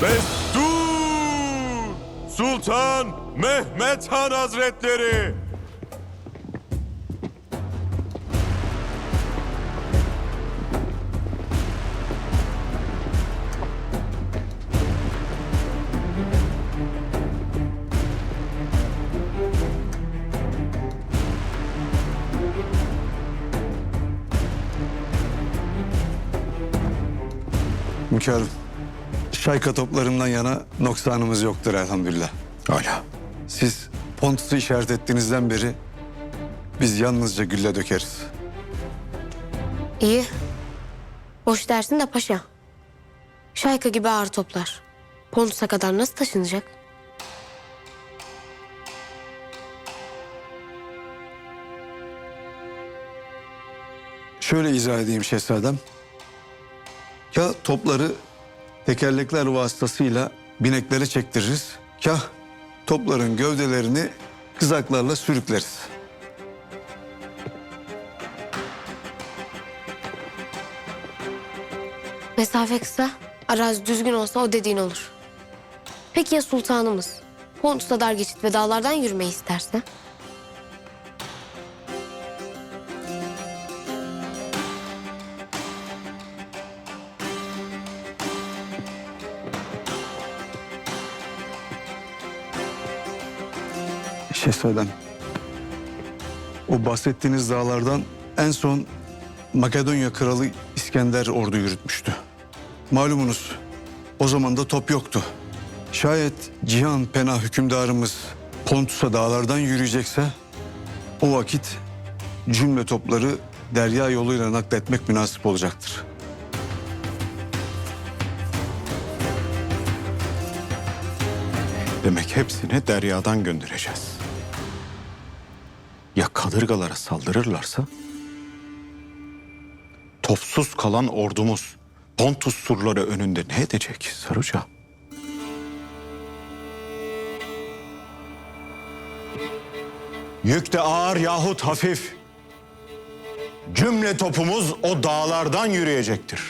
Destur! Sultan Mehmet Han Hazretleri! Hünkârım, şayka toplarından yana noksanımız yoktur elhamdülillah. Hala. Siz Pontus'u işaret ettiğinizden beri biz yalnızca gülle dökeriz. İyi. Boş dersin de paşa. Şayka gibi ağır toplar. Pontus'a kadar nasıl taşınacak? Şöyle izah edeyim şehzadem. Ya topları tekerlekler vasıtasıyla bineklere çektiririz. Kah topların gövdelerini kızaklarla sürükleriz. Mesafe kısa, arazi düzgün olsa o dediğin olur. Peki ya sultanımız? Pontus'a dar geçit ve dağlardan yürümeyi isterse? Şehzadem, o bahsettiğiniz dağlardan en son Makedonya kralı İskender ordu yürütmüştü. Malumunuz o zaman da top yoktu. Şayet Cihan Pena hükümdarımız Pontus'a dağlardan yürüyecekse o vakit cümle topları derya yoluyla nakletmek münasip olacaktır. Demek hepsini deryadan göndereceğiz. Ya kadırgalara saldırırlarsa? Topsuz kalan ordumuz Pontus surları önünde ne edecek Saruca? Yük de ağır yahut hafif. Cümle topumuz o dağlardan yürüyecektir.